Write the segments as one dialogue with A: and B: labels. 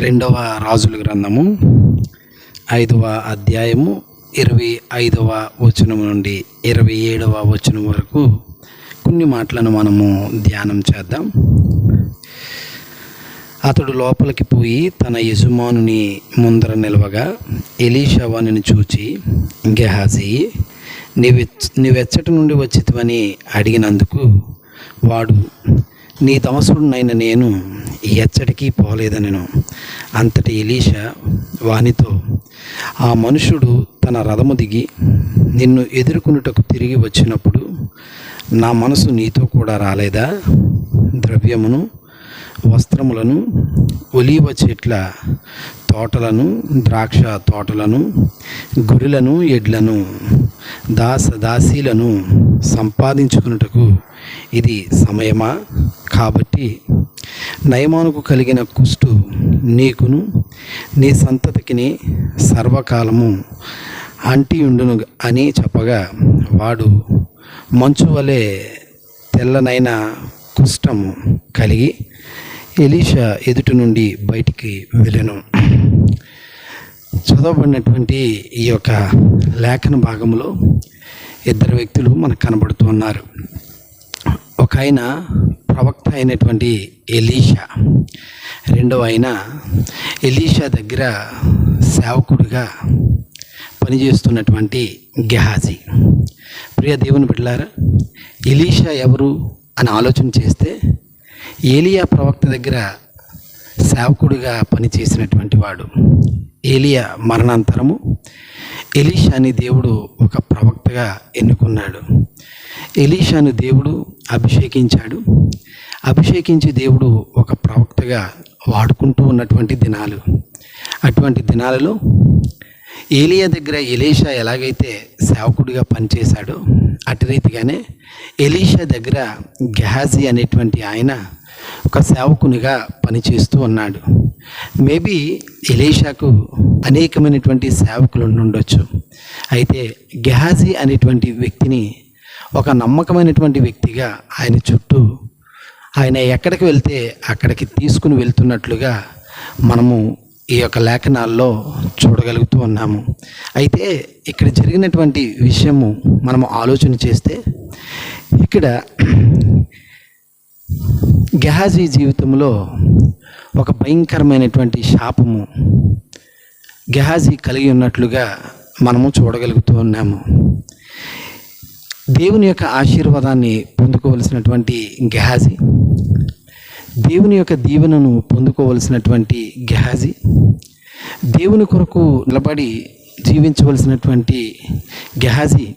A: రెండవ రాజుల గ్రంథము ఐదవ అధ్యాయము ఇరవై ఐదవ వచనం నుండి ఇరవై ఏడవ వచనం వరకు కొన్ని మాటలను మనము ధ్యానం చేద్దాం. అతడు లోపలికి పోయి తన యజమానుని ముందర నిలవగా ఎలీషవానిని చూచి గెహాజీ నీవె నీవెచ్చటి నుండి వచ్చితివని అడిగినందుకు వాడు నీ దమసుడునైన నేను ఎచ్చటికి పోలేదనను. అంతటి ఎలీషా వానితో ఆ మనుషుడు తన రథము దిగి నిన్ను ఎదుర్కొనుటకు తిరిగి వచ్చినప్పుడు నా మనసు నీతో కూడా రాలేదా? ద్రవ్యమును వస్త్రములను ఒలీవ చెట్ల తోటలను ద్రాక్ష తోటలను గురులను ఎడ్లను దాస దాసీలను సంపాదించుకున్నటకు ఇది సమయమా? కాబట్టి నయమానుకు కలిగిన కుష్టు నీకును నీ సంతతికిని సర్వకాలము అంటియుండును అని చెప్పగా వాడు మంచు వలె తెల్లనైన కుష్టము కలిగి ఎలీషా ఎదుటి నుండి బయటికి వెళ్ళను. చదవబడినటువంటి ఈ యొక్క లేఖన భాగంలో ఇద్దరు వ్యక్తులు మనకు కనబడుతున్నారు ఒక ఆయన ప్రవక్త అయినటువంటి ఎలీషా. రెండవ ఆయన ఎలీషా దగ్గర సేవకుడిగా పనిచేస్తున్నటువంటి గెహాజీ. ప్రియ దేవుని బిడ్డలారా ఎలీషా ఎవరు అని ఆలోచన చేస్తే ఏలియా ప్రవక్త దగ్గర సేవకుడిగా పనిచేసినటువంటి వాడు ఏలియా మరణాంతరము ఎలీషాని దేవుడు ఒక ప్రవక్తగా ఎన్నుకున్నాడు. ఎలీషాను దేవుడు అభిషేకించాడు. అభిషేకించి దేవుడు ఒక ప్రవక్తగా వాడుకుంటూ ఉన్నటువంటి దినాలు. అటువంటి దినాలలో ఏలియా దగ్గర ఎలీషా ఎలాగైతే సేవకుడిగా పనిచేశాడో అటు రీతిగానే ఎలీషా దగ్గర గెహాజీ అనేటువంటి ఆయన ఒక సేవకునిగా పనిచేస్తూ ఉన్నాడు. మేబీ ఎలీషాకు అనేకమైనటువంటి సేవకులు ఉండొచ్చు అయితే గెహాజీ అనేటువంటి వ్యక్తిని ఒక నమ్మకమైనటువంటి వ్యక్తిగా ఆయన చుట్టూ ఆయన ఎక్కడికి వెళ్తే అక్కడికి తీసుకుని వెళ్తున్నట్లుగా మనము ఈ యొక్క లేఖనాల్లో చూడగలుగుతూ ఉన్నాము. అయితే ఇక్కడ జరిగినటువంటి విషయము మనము ఆలోచన చేస్తే ఇక్కడ గెహాజీ జీవితంలో ఒక భయంకరమైనటువంటి శాపము గెహాజీ కలిగి ఉన్నట్లుగా మనము చూడగలుగుతూ ఉన్నాము. దేవుని యొక్క ఆశీర్వాదాన్ని పొందుకోవలసినటువంటి గెహాజీ దేవుని యొక్క దీవెనను పొందుకోవలసినటువంటి గెహాజీ దేవుని కొరకు నిలబడి జీవించవలసినటువంటి గెహాజీ.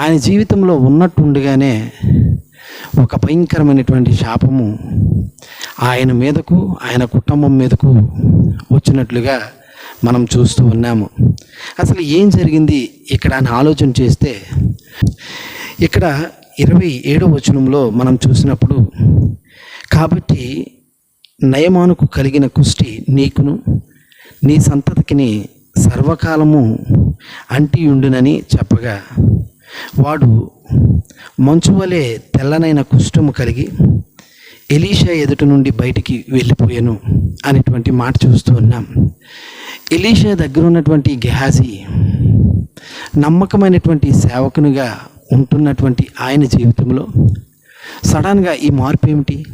A: ఆయన జీవితంలో ఉన్నట్టుండగానే ఒక భయంకరమైనటువంటి శాపము ఆయన మీదకు ఆయన కుటుంబం మీదకు వచ్చినట్లుగా మనం చూస్తూ ఉన్నాము. అసలు ఏం జరిగింది? ఇక్కడ అని ఆలోచన చేస్తే ఇక్కడ ఇరవై ఏడవ వచనంలో మనం చూసినప్పుడు కాబట్టి నయమానుకు కలిగిన కుష్టి నీకును నీ సంతతికిని సర్వకాలము అంటియుండునని చెప్పగా వాడు మంచు వలె తెల్లనైన కుష్టము కలిగి ఎలీషా ఎదుట నుండి బయటికి వెళ్ళిపోయాను అనేటువంటి మాట చూస్తూ ఉన్నాం. ఎలీషా దగ్గర ఉన్నటువంటి గెహాజీ నమ్మకమైనటువంటి సేవకునిగా ఉంటున్నటువంటి ఆయన జీవితంలో సడన్గా ఈ మార్పు ఏమిటి?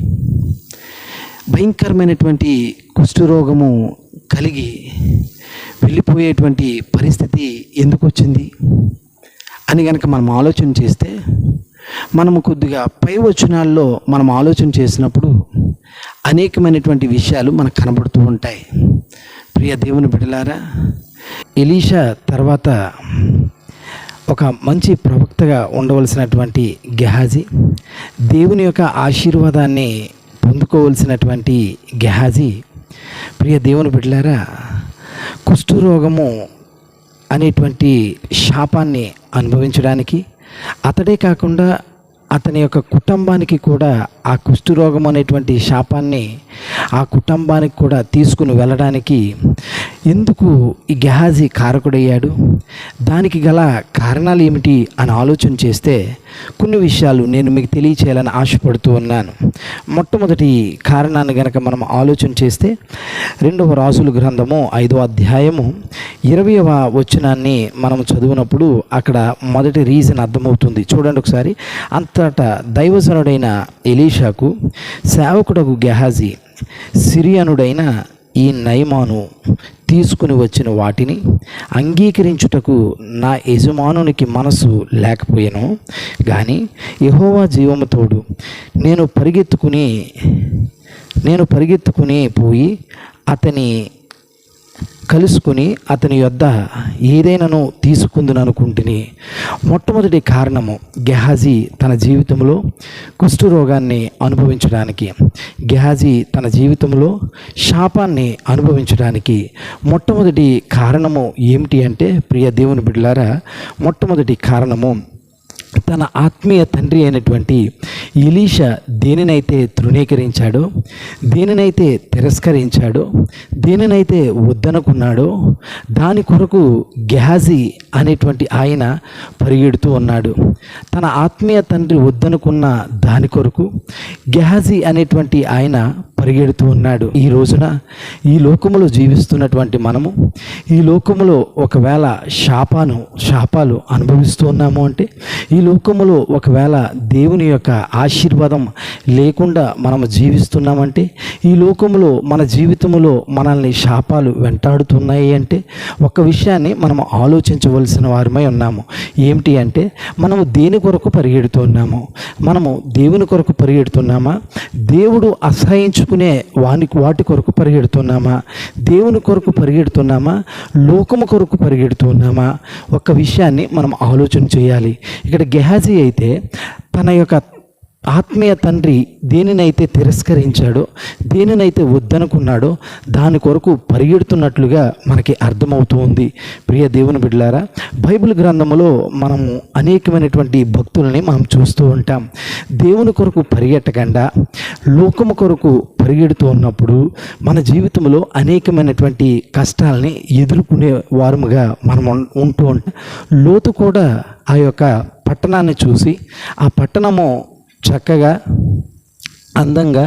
A: భయంకరమైనటువంటి కుష్ఠరోగము కలిగి వెళ్ళిపోయేటువంటి పరిస్థితి ఎందుకు వచ్చింది? అని కనుక మనం ఆలోచన చేస్తే మనము కొద్దిగా పై వచనాల్లో మనం ఆలోచన చేసినప్పుడు అనేకమైనటువంటి విషయాలు మనకు కనబడుతూ ఉంటాయి. ప్రియ దేవుని బిడలారా ఎలీషా తర్వాత ఒక మంచి ప్రవక్తగా ఉండవలసినటువంటి గెహాజీ దేవుని యొక్క ఆశీర్వాదాన్ని పొందుకోవలసినటువంటి గెహాజీ. ప్రియ దేవుని బిడ్డలారా కుష్ఠరోగము అనేటువంటి శాపాన్ని అనుభవించడానికి అతడే కాకుండా అతని యొక్క కుటుంబానికి కూడా ఆ కుష్ఠరోగం అనేటువంటి శాపాన్ని ఆ కుటుంబానికి కూడా తీసుకుని వెళ్ళడానికి ఎందుకు ఈ గెహాజీ కారకుడయ్యాడు? దానికి గల కారణాలు ఏమిటి అని ఆలోచన చేస్తే కొన్ని విషయాలు నేను మీకు తెలియచేయాలని ఆశపడుతూ ఉన్నాను. మొట్టమొదటి కారణాన్ని గనక మనం ఆలోచన చేస్తే రెండవ రాజుల గ్రంథము ఐదవ అధ్యాయము ఇరవయవ వచనాన్ని మనం చదివినప్పుడు అక్కడ మొదటి రీజన్ అర్థమవుతుంది. చూడండి ఒకసారి. అంతటా దైవజనుడైన ఎలీషాకు సేవకుడకు గెహాజీ సిరియనుడైన ఈ నయమాను తీసుకుని వచ్చిన వాటిని అంగీకరించుటకు నా యజమానునికి మనసు లేకపోయాను. కానీ యహోవా జీవముతోడు నేను పరిగెత్తుకుని నేను పరిగెత్తుకుని పోయి అతని కలుసుకుని అతని యొద్ద ఏదైనాను తీసుకుందిననుకుంటుని మొట్టమొదటి కారణము గెహాజీ తన జీవితంలో కుష్ఠరోగాన్ని అనుభవించడానికి. గెహాజీ తన జీవితంలో శాపాన్ని అనుభవించడానికి మొట్టమొదటి కారణము ఏమిటి అంటే ప్రియ దేవుని బిడ్డలారా మొట్టమొదటి కారణము తన ఆత్మీయ తండ్రి అయినటువంటి ఇలీష దేనినైతే తృణీకరించాడో దేనినైతే తిరస్కరించాడో దేనినైతే వద్దనుకున్నాడో దాని కొరకు గెహాజీ అనేటువంటి ఆయన పరిగెడుతూ ఉన్నాడు. తన ఆత్మీయ తండ్రి వద్దనుకున్న దాని కొరకు గెహాజీ అనేటువంటి ఆయన పరిగెడుతూ ఉన్నాడు. ఈ రోజున ఈ లోకములో జీవిస్తున్నటువంటి మనము ఈ లోకములో ఒకవేళ శాపాను శాపాలు అనుభవిస్తూ ఉన్నాము అంటే ఈ లోకములో ఒకవేళ దేవుని యొక్క ఆశీర్వాదం లేకుండా మనం జీవిస్తున్నామంటే ఈ లోకములో మన జీవితంలో మనల్ని శాపాలు వెంటాడుతున్నాయి అంటే ఒక విషయాన్ని మనం ఆలోచించవలసిన వారమై ఉన్నాము. ఏమిటి అంటే మనము దేని కొరకు పరిగెడుతున్నాము మనము దేవుని కొరకు పరిగెడుతున్నామా? దేవుడు అసహించుకునే వాని వాటి కొరకు పరిగెడుతున్నామా? దేవుని కొరకు పరిగెడుతున్నామా? లోకము కొరకు పరిగెడుతున్నామా? ఒక విషయాన్ని మనం ఆలోచన చేయాలి. ఇక్కడ గెహాజీ అయితే తన యొక్క ఆత్మీయ తండ్రి దేనినైతే తిరస్కరించాడో దేనినైతే వద్దనుకున్నాడో దాని కొరకు పరిగెడుతున్నట్లుగా మనకి అర్థమవుతూ ఉంది. ప్రియ దేవుని బిడ్డలారా బైబిల్ గ్రంథములో మనము అనేకమైనటువంటి భక్తులని మనం చూస్తూ ఉంటాం. దేవుని కొరకు పరిగెట్టకుండా లోకము కొరకు పరిగెడుతూ ఉన్నప్పుడు మన జీవితంలో అనేకమైనటువంటి కష్టాలని ఎదుర్కొనే వారముగా మనం ఉంటూ ఉంటాం. లోతు కూడా ఆ యొక్క పట్టణాన్ని చూసి ఆ పట్టణము చక్కగా అందంగా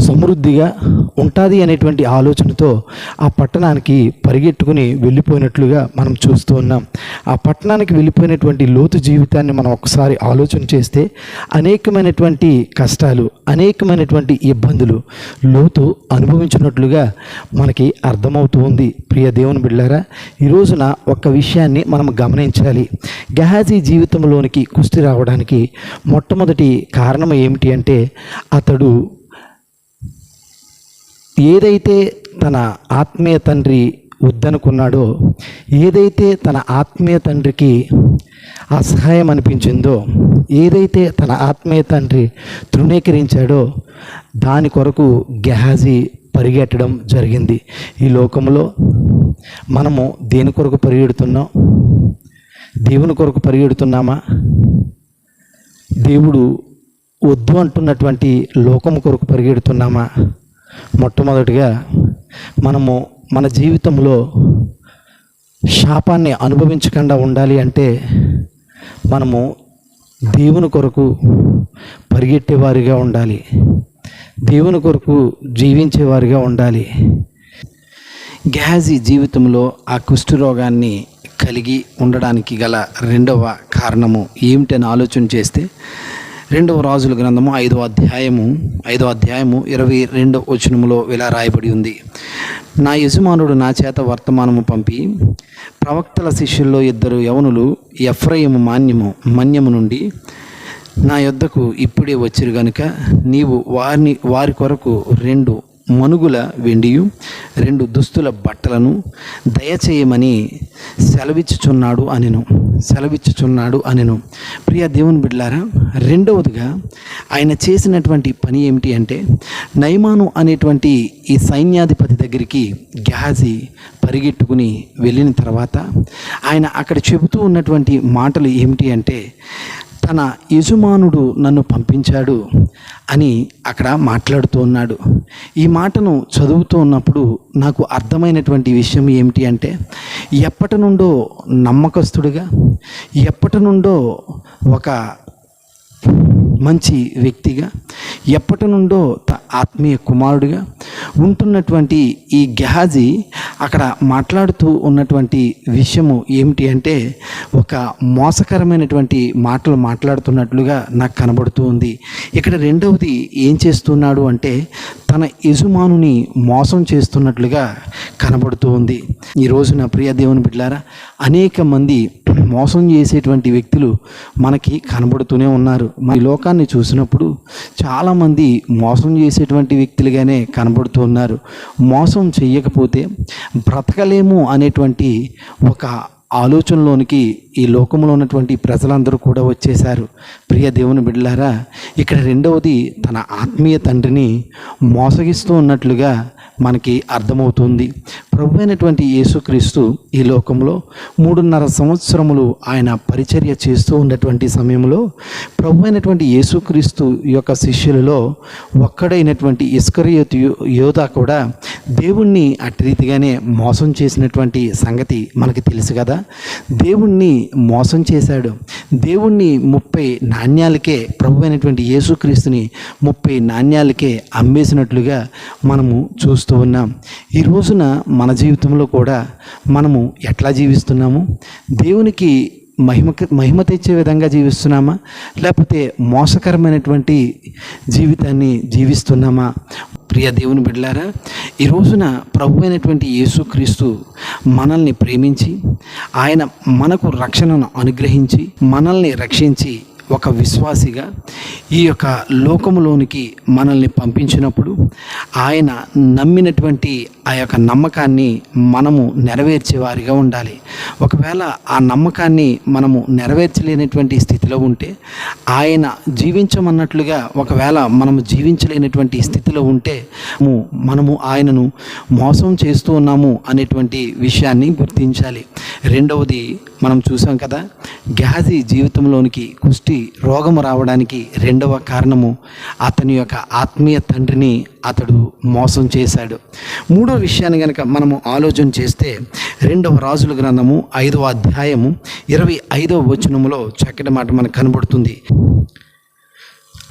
A: సమృద్ధిగా ఉంటుంది అనేటువంటి ఆలోచనతో ఆ పట్టణానికి పరిగెట్టుకుని వెళ్ళిపోయినట్లుగా మనం చూస్తూ ఉన్నాం. ఆ పట్టణానికి వెళ్ళిపోయినటువంటి లోతు జీవితాన్ని మనం ఒకసారి ఆలోచన చేస్తే అనేకమైనటువంటి కష్టాలు అనేకమైనటువంటి ఇబ్బందులు లోతు అనుభవించినట్లుగా మనకి అర్థమవుతూ ఉంది. ప్రియ దేవుని బిళ్ళారా ఈ రోజున ఒక్క విషయాన్ని మనం గమనించాలి. గహాజీ జీవితంలోనికి కుస్తీ రావడానికి మొట్టమొదటి కారణం ఏమిటి అంటే అతడు ఏదైతే తన ఆత్మీయ తండ్రి వద్దనుకున్నాడో ఏదైతే తన ఆత్మీయ తండ్రికి అసహాయం అనిపించిందో ఏదైతే తన ఆత్మీయ తండ్రి తృణీకరించాడో దాని కొరకు గెహాజీ పరిగెట్టడం జరిగింది. ఈ లోకంలో మనము దేని కొరకు పరిగెడుతున్నాం? దేవుని కొరకు పరిగెడుతున్నామా? దేవుడు వద్దు అంటున్నటువంటి లోకము కొరకు పరిగెడుతున్నామా? మొట్టమొదటిగా మనము మన జీవితంలో శాపాన్ని అనుభవించకుండా ఉండాలి అంటే మనము దేవుని కొరకు పరిగెట్టేవారిగా ఉండాలి. దేవుని కొరకు జీవించేవారిగా ఉండాలి. గ్యాజీ జీవితంలో ఆ కుష్ఠరోగాన్ని కలిగి ఉండడానికి గల రెండవ కారణము ఏమిటని ఆలోచన చేస్తే రెండవ రాజుల గ్రంథము ఐదవ అధ్యాయము ఐదవ అధ్యాయము ఇరవై రెండవ వచనములో ఇలా రాయబడి ఉంది. నా యజమానుడు నా చేత వర్తమానము పంపి ప్రవక్తల శిష్యుల్లో ఇద్దరు యవనులు ఎఫ్రయము మాన్యము మన్యము నుండి నా యొద్దకు ఇప్పుడే వచ్చిరు గనుక నీవు వారిని వారి కొరకు రెండు మనుగుల వెండియు రెండు దుస్తుల బట్టలను దయచేయమని సెలవిచ్చుచున్నాడు అనెను. సెలవిచ్చుచున్నాడు అనెను. ప్రియ దేవుని బిడ్లారా రెండవదిగా ఆయన చేసినటువంటి పని ఏమిటి అంటే నైమాను అనేటువంటి ఈ సైన్యాధిపతి దగ్గరికి గ్యాజీ పరిగెట్టుకుని వెళ్ళిన తర్వాత ఆయన అక్కడ చెబుతూ ఉన్నటువంటి మాటలు ఏమిటి అంటే తన యజమానుడు నన్ను పంపించాడు అని అక్కడ మాట్లాడుతూ ఉన్నాడు. ఈ మాటను చదువుతూ ఉన్నప్పుడు నాకు అర్థమైనటువంటి విషయం ఏమిటి అంటే ఎప్పటి నుండో నమ్మకస్తుడిగా ఎప్పటి నుండో ఒక మంచి వ్యక్తిగా ఎప్పటి నుండో త- ఆత్మీయ కుమారుడిగా ఉంటున్నటువంటి ఈ గెహాజీ అక్కడ మాట్లాడుతూ ఉన్నటువంటి విషయము ఏమిటి అంటే ఒక మోసకరమైనటువంటి మాటలు మాట్లాడుతున్నట్లుగా నాకు కనబడుతూ ఉంది. ఇక్కడ రెండవది ఏం చేస్తున్నాడు అంటే తన యజమానుని మోసం చేస్తున్నట్లుగా కనబడుతూ ఉంది. ఈ నా ప్రియ దేవుని బిడ్డారా అనేక మంది మోసం చేసేటువంటి వ్యక్తులు మనకి కనబడుతూనే ఉన్నారు. మన ఈ లోకాన్ని చూసినప్పుడు చాలామంది మోసం చేసేటువంటి వ్యక్తులుగానే కనబడుతూ ఉన్నారు. మోసం చేయకపోతే బ్రతకలేము అనేటువంటి ఒక ఆలోచనలోనికి ఈ లోకంలో ఉన్నటువంటి ప్రజలందరూ కూడా వచ్చేశారు. ప్రియ దేవుని బిడ్డలారా ఇక్కడ రెండవది తన ఆత్మీయ తండ్రిని మోసగిస్తూ ఉన్నట్లుగా మనకి అర్థమవుతుంది. ప్రభు అయినటువంటి యేసుక్రీస్తు ఈ లోకంలో మూడున్నర సంవత్సరములు ఆయన పరిచర్య చేస్తూ ఉన్నటువంటి సమయంలో ప్రభు అయినటువంటి యేసుక్రీస్తు యొక్క శిష్యులలో ఒక్కడైనటువంటి ఇస్కరియోతు యోధ కూడా దేవుణ్ణి అట్టి రీతిగానే మోసం చేసినటువంటి సంగతి మనకి తెలుసు కదా. దేవుణ్ణి మోసం చేశాడు. దేవుణ్ణి ముప్పై నాణ్యాలకే ప్రభు అయినటువంటి యేసుక్రీస్తుని ముప్పై నాణ్యాలకే అమ్మేసినట్లుగా మనము చూస్తూ ఉన్నాం. ఈ రోజున మన మన జీవితంలో కూడా మనము ఎట్లా జీవిస్తున్నాము? దేవునికి మహిమ మహిమ తెచ్చే విధంగా జీవిస్తున్నామా? లేకపోతే మోసకరమైనటువంటి జీవితాన్ని జీవిస్తున్నామా? ప్రియ దేవుని బిడ్డలారా ఈ రోజున ప్రభు అయినటువంటి యేసుక్రీస్తు మనల్ని ప్రేమించి ఆయన మనకు రక్షణను అనుగ్రహించి మనల్ని రక్షించి ఒక విశ్వాసిగా ఈ యొక్క లోకములోనికి మనల్ని పంపించినప్పుడు ఆయన నమ్మినటువంటి ఆ యొక్క నమ్మకాన్ని మనము నెరవేర్చేవారిగా ఉండాలి. ఒకవేళ ఆ నమ్మకాన్ని మనము నెరవేర్చలేనటువంటి స్థితిలో ఉంటే ఆయన జీవించమన్నట్లుగా ఒకవేళ మనము జీవించలేనటువంటి స్థితిలో ఉంటే మనము ఆయనను మోసం చేస్తూ ఉన్నాము అనేటువంటి విషయాన్ని గుర్తించాలి. రెండవది మనం చూసాం కదా గ్యాజీ జీవితంలోనికి కుష్టి రోగము రావడానికి రెండవ కారణము అతని యొక్క ఆత్మీయ తండ్రిని అతడు మోసం చేశాడు. మూడో విషయాన్ని కనుక మనము ఆలోచన చేస్తే రెండవ రాజుల గ్రంథము ఐదవ అధ్యాయము ఇరవై ఐదవ వచనములో చక్కటి మాట మనకు కనబడుతుంది.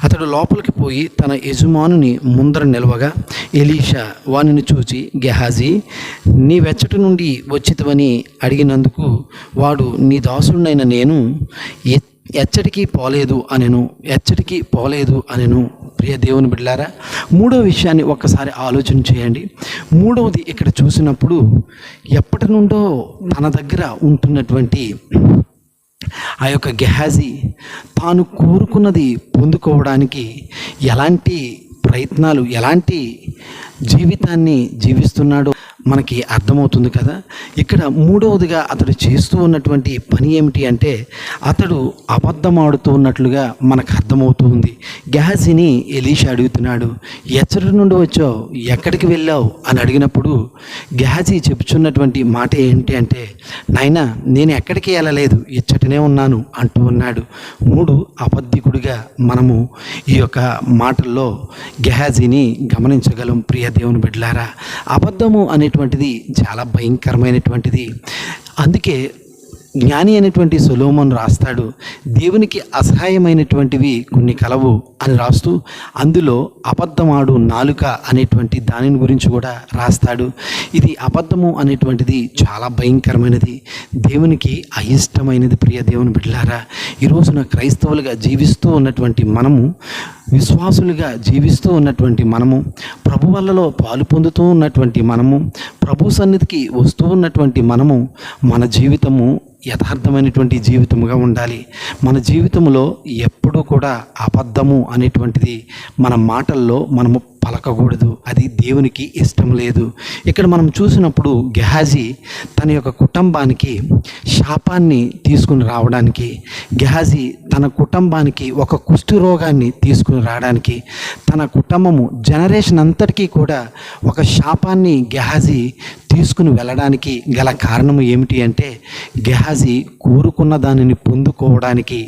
A: అతడు లోపలికి పోయి తన యజమానుని ముందర నిలవగా ఎలీషా వానిని చూచి గెహాజీ నీ వెచ్చటి నుండి వచ్చితవని అడిగినందుకు వాడు నీ దాసుడినైన నేను ఎచ్చటికి పోలేదు అనెను ఎచ్చటికి పోలేదు అనెను. ప్రియ దేవుని బిడ్డారా మూడో విషయాన్ని ఒక్కసారి ఆలోచన చేయండి. మూడవది ఇక్కడ చూసినప్పుడు ఎప్పటి నుండో తన దగ్గర ఉంటున్నటువంటి ఆ యొక్క గెహాజీ తాను కోరుకున్నది పొందుకోవడానికి ఎలాంటి ప్రయత్నాలు ఎలాంటి జీవితాన్ని జీవిస్తున్నాడో మనకి అర్థమవుతుంది కదా. ఇక్కడ మూడవదిగా అతడు చేస్తూ ఉన్నటువంటి పని ఏమిటి అంటే అతడు అబద్ధమాడుతూ ఉన్నట్లుగా మనకు అర్థమవుతుంది. గ్యాసిని ఎలీషా అడుగుతున్నాడు ఎచ్చటి నుండి వచ్చావు? ఎక్కడికి వెళ్ళావు? అని అడిగినప్పుడు గ్యాసి చెప్పుచున్నటువంటి మాట ఏంటి అంటే నాయనా నేను ఎక్కడికి వెళ్ళలేదు ఇచ్చటనే ఉన్నాను అంటూ ఉన్నాడు మూడు అబద్ధికుడిగా మనము ఈ యొక్క మాటల్లో గెహాజీని గమనించగలం ప్రియ దేవుని బిడ్డలారా అబద్ధము అనేటువంటిది చాలా భయంకరమైనటువంటిది. అందుకే జ్ఞాని అయినటువంటి సులోమన్ రాస్తాడు దేవునికి అసహాయమైనటువంటివి కొన్ని కలవు అని రాస్తూ అందులో అబద్ధమాడు నాలుక అనేటువంటి దానిని గురించి కూడా రాస్తాడు. ఇది అబద్ధము అనేటువంటిది చాలా భయంకరమైనది. దేవునికి అయిష్టమైనది ప్రియ దేవుని బిడ్డలారా ఈరోజున క్రైస్తవులుగా జీవిస్తూ ఉన్నటువంటి మనము విశ్వాసులుగా జీవిస్తూ ఉన్నటువంటి మనము ప్రభు వల్లలో పాలు పొందుతూ ఉన్నటువంటి మనము ప్రభు సన్నిధికి వస్తూ ఉన్నటువంటి మనము మన జీవితము యథార్థమైనటువంటి జీవితముగా ఉండాలి. మన జీవితంలో ఎప్పుడూ కూడా అబద్ధము అనేటువంటిది మన మాటల్లో మనము పలకకూడదు. అది దేవునికి ఇష్టం లేదు. ఇక్కడ మనం చూసినప్పుడు గెహాజీ తన యొక్క కుటుంబానికి శాపాన్ని తీసుకుని రావడానికి గెహాజీ తన కుటుంబానికి ఒక కుష్టు రోగాన్ని తీసుకుని రావడానికి తన కుటుంబము జనరేషన్ అంతటికీ కూడా ఒక శాపాన్ని గెహాజీ తీసుకుని వెళ్ళడానికి గల కారణం ఏమిటి అంటే గెహాజీ కోరుకున్న దానిని పొందుకోవడానికి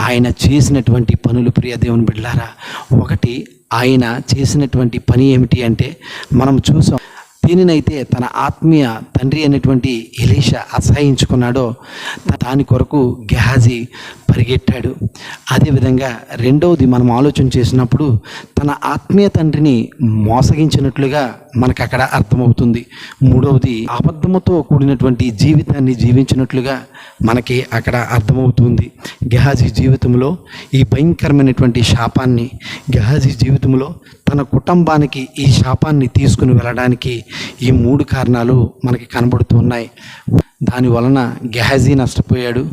A: ఆయన చేసినటువంటి పనులు ప్రియ దేవుని బిడ్డారా ఒకటి ఆయన చేసినటువంటి పని ఏమిటి అంటే మనం చూసాం దేనినైతే తన ఆత్మీయ తండ్రి అనేటువంటి ఎలీష అసహించుకున్నాడో దాని కొరకు గెహాజీ పరిగెట్టాడు. అదేవిధంగా రెండవది మనం ఆలోచన చేసినప్పుడు తన ఆత్మీయ తండ్రిని మోసగించినట్లుగా మనకు అక్కడ అర్థమవుతుంది. మూడవది అబద్ధముతో కూడినటువంటి జీవితాన్ని జీవించినట్లుగా మనకి అక్కడ అర్థమవుతుంది. గెహాజీ జీవితంలో ఈ భయంకరమైనటువంటి శాపాన్ని గెహాజీ జీవితంలో తన కుటుంబానికి ఈ శాపాన్ని తీసుకుని వెళ్ళడానికి ఈ మూడు కారణాలు మనకి కనబడుతూ ఉన్నాయి. దాని వలన గెహజీ నష్టపోయాడు.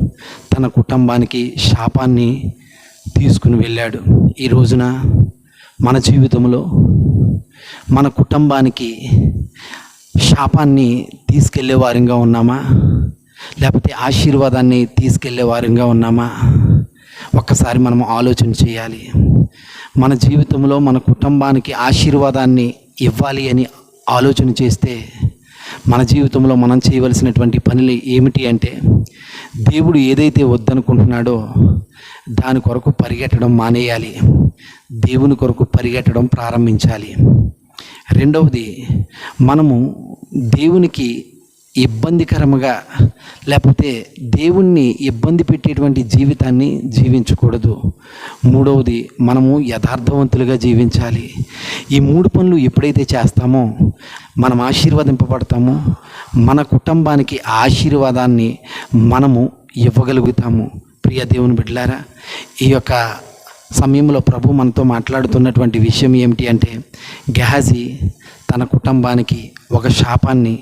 A: తన కుటుంబానికి శాపాన్ని తీసుకుని వెళ్ళాడు. ఈ రోజున మన జీవితంలో మన కుటుంబానికి శాపాన్ని తీసుకెళ్ళే వారంగా ఉన్నామా? లేకపోతే ఆశీర్వాదాన్ని తీసుకెళ్ళే వారంగా ఉన్నామా? ఒక్కసారి మనం ఆలోచన చేయాలి. మన జీవితంలో మన కుటుంబానికి ఆశీర్వాదాన్ని ఇవ్వాలి అని ఆలోచన చేస్తే మన జీవితంలో మనం చేయవలసినటువంటి పనులు ఏమిటి అంటే దేవుడు ఏదైతే వద్దనుకుంటున్నాడో దాని కొరకు పరిగెట్టడం మానేయాలి. దేవుని కొరకు పరిగెట్టడం ప్రారంభించాలి. రెండవది మనము దేవునికి ఇబ్బందికరముగా లేకపోతే దేవుణ్ణి ఇబ్బంది పెట్టేటువంటి జీవితాన్ని జీవించకూడదు. మూడవది మనము యథార్థవంతులుగా జీవించాలి. ఈ మూడు పనులు ఎప్పుడైతే చేస్తామో మనం ఆశీర్వదింపబడతామో మన కుటుంబానికి ఆశీర్వాదాన్ని మనము ఇవ్వగలుగుతాము. ప్రియ దేవుని బిడ్డలారా ఈ యొక్క సమయంలో ప్రభు మనతో మాట్లాడుతున్నటువంటి విషయం ఏమిటి అంటే గెహాజీ తన కుటుంబానికి ఒక శాపాన్ని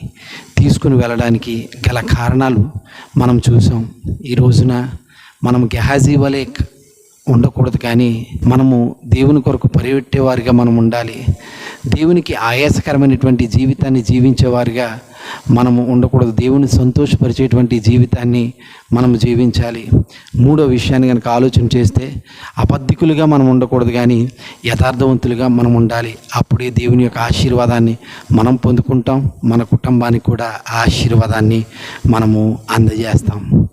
A: తీసుకుని వెళ్ళడానికి గల కారణాలు మనం చూసాం. ఈ రోజున మనం గెహాజీ వలె ఉండకూడదు కానీ మనము దేవుని కొరకు పరిగెట్టేవారిగా మనం ఉండాలి. దేవునికి ఆయాసకరమైనటువంటి జీవితాన్ని జీవించేవారిగా మనము ఉండకూడదు. దేవుని సంతోషపరిచేటువంటి జీవితాన్ని మనం జీవించాలి. మూడో విషయాన్ని కనుక ఆలోచన చేస్తే అబద్ధికులుగా మనం ఉండకూడదు కానీ యథార్థవంతులుగా మనం ఉండాలి. అప్పుడే దేవుని యొక్క ఆశీర్వాదాన్ని మనం పొందుకుంటాం. మన కుటుంబానికి కూడా ఆ ఆశీర్వాదాన్ని మనము అందజేస్తాం.